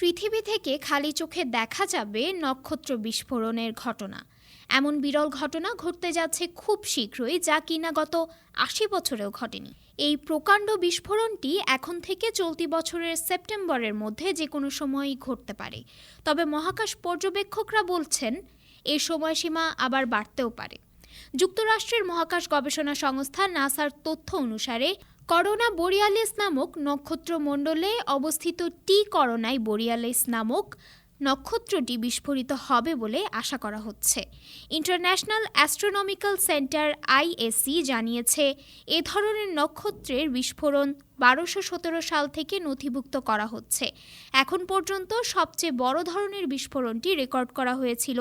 পৃথিবী থেকে খালি চোখে দেখা যাবে নক্ষত্র বিস্ফোরণের ঘটনা। এমন বিরল ঘটনা ঘটতে যাচ্ছে খুব শীঘ্রই, যা কিনা গত আশি বছরেও ঘটেনি। এই প্রকাণ্ড বিস্ফোরণটি এখন থেকে চলতি বছরের সেপ্টেম্বরের মধ্যে যে কোনো সময়ই ঘটতে পারে। তবে মহাকাশ পর্যবেক্ষকরা বলছেন এই সময়সীমা আবার বাড়তেও পারে। যুক্তরাষ্ট্রের মহাকাশ গবেষণা সংস্থা নাসার তথ্য অনুসারে করোনা বোরিয়ালিস নামক নক্ষত্রমণ্ডলে অবস্থিত টি করোনাই বোরিয়ালিস নামক নক্ষত্রটি বিস্ফোরিত হবে বলে আশা করা হচ্ছে। ইন্টারন্যাশনাল অ্যাস্ট্রোনমিক্যাল সেন্টার আইএসসি জানিয়েছে, এ ধরনের নক্ষত্রের বিস্ফোরণ বারোশো সতেরো সাল থেকে নথিভুক্ত করা হচ্ছে। এখন পর্যন্ত সবচেয়ে বড় ধরনের বিস্ফোরণটি রেকর্ড করা হয়েছিল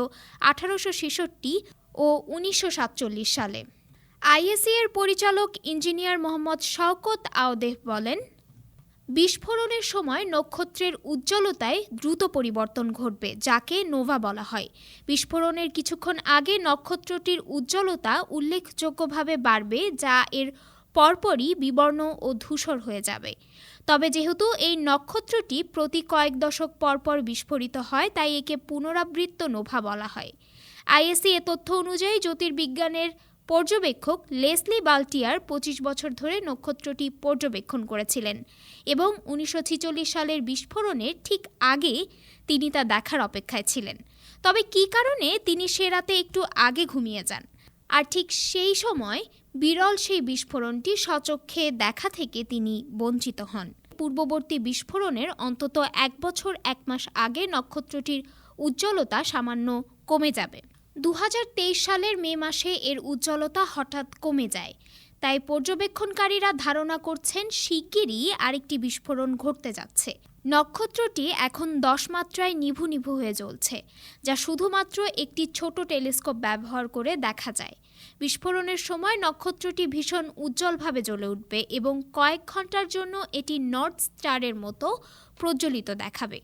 আঠারোশো ছেষট্টি ও উনিশশো সাতচল্লিশ সালে। আইএসসি এর পরিচালক ইঞ্জিনিয়ার মোহাম্মদ শওকত আওদেহ বলেন, বিস্ফোরণের সময় নক্ষত্রের উজ্জ্বলতায় দ্রুত পরিবর্তন ঘটবে, যাকে নোভা বলা হয়। বিস্ফোরণের কিছুক্ষণ আগে নক্ষত্রটির উজ্জ্বলতা উল্লেখযোগ্যভাবে বাড়বে, যা এর পরপরই বিবর্ণ ও ধূসর হয়ে যাবে। তবে যেহেতু এই নক্ষত্রটি প্রতি কয়েক দশক পরপর বিস্ফোরিত হয়, তাই একে পুনরাবৃত্ত নোভা বলা হয়। আইএসসি এ তথ্য অনুযায়ী জ্যোতির্বিজ্ঞানের পর্যবেক্ষক লেসলি বাল্টিয়ার পঁচিশ বছর ধরে নক্ষত্রটি পর্যবেক্ষণ করেছিলেন এবং উনিশশো ছেচল্লিশ সালের বিস্ফোরণের ঠিক আগে তিনি তা দেখার অপেক্ষায় ছিলেন। তবে কী কারণে তিনি সে রাতে একটু আগে ঘুমিয়ে যান? আর ঠিক সেই সময় বিরল সেই বিস্ফোরণটি সচক্ষে দেখা থেকে তিনি বঞ্চিত হন। পূর্ববর্তী বিস্ফোরণের অন্তত এক বছর এক মাস আগে নক্ষত্রটির উজ্জ্বলতা সামান্য কমে যাবে। দু হাজার তেইশ সালের মে মাসে এর উজ্জ্বলতা হঠাৎ কমে যায়। তাই পর্যবেক্ষণকারীরা ধারণা করছেন শিগগিরই আরেকটি বিস্ফোরণ ঘটতে যাচ্ছে। নক্ষত্রটি এখন দশ মাত্রায় নিভু নিভু হয়ে জ্বলছে, যা শুধুমাত্র একটি ছোট টেলিস্কোপ ব্যবহার করে দেখা যায়। বিস্ফোরণের সময় নক্ষত্রটি ভীষণ উজ্জ্বলভাবে জ্বলে উঠবে এবং কয়েক ঘণ্টার জন্য এটি নর্থ স্টারের মতো প্রজ্বলিত দেখাবে।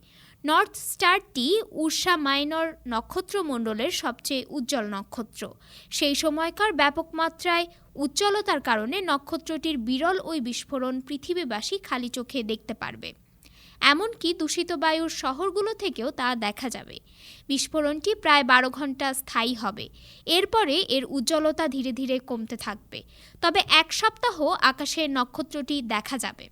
নর্থ স্টারটি উর্ষা মাইনর নক্ষত্রমণ্ডলের সবচেয়ে উজ্জ্বল নক্ষত্র। সেই সময়কার ব্যাপক মাত্রায় উজ্জ্বলতার কারণে নক্ষত্রটির বিরল ওই বিস্ফোরণ পৃথিবীবাসী খালি চোখে দেখতে পারবে। এমনকি দূষিত বায়ুর শহরগুলো থেকেও তা দেখা যাবে। বিস্ফোরণটি প্রায় বারো ঘণ্টা স্থায়ী হবে। এরপরে এর উজ্জ্বলতা ধীরে ধীরে কমতে থাকবে। তবে এক সপ্তাহ আকাশে নক্ষত্রটি দেখা যাবে।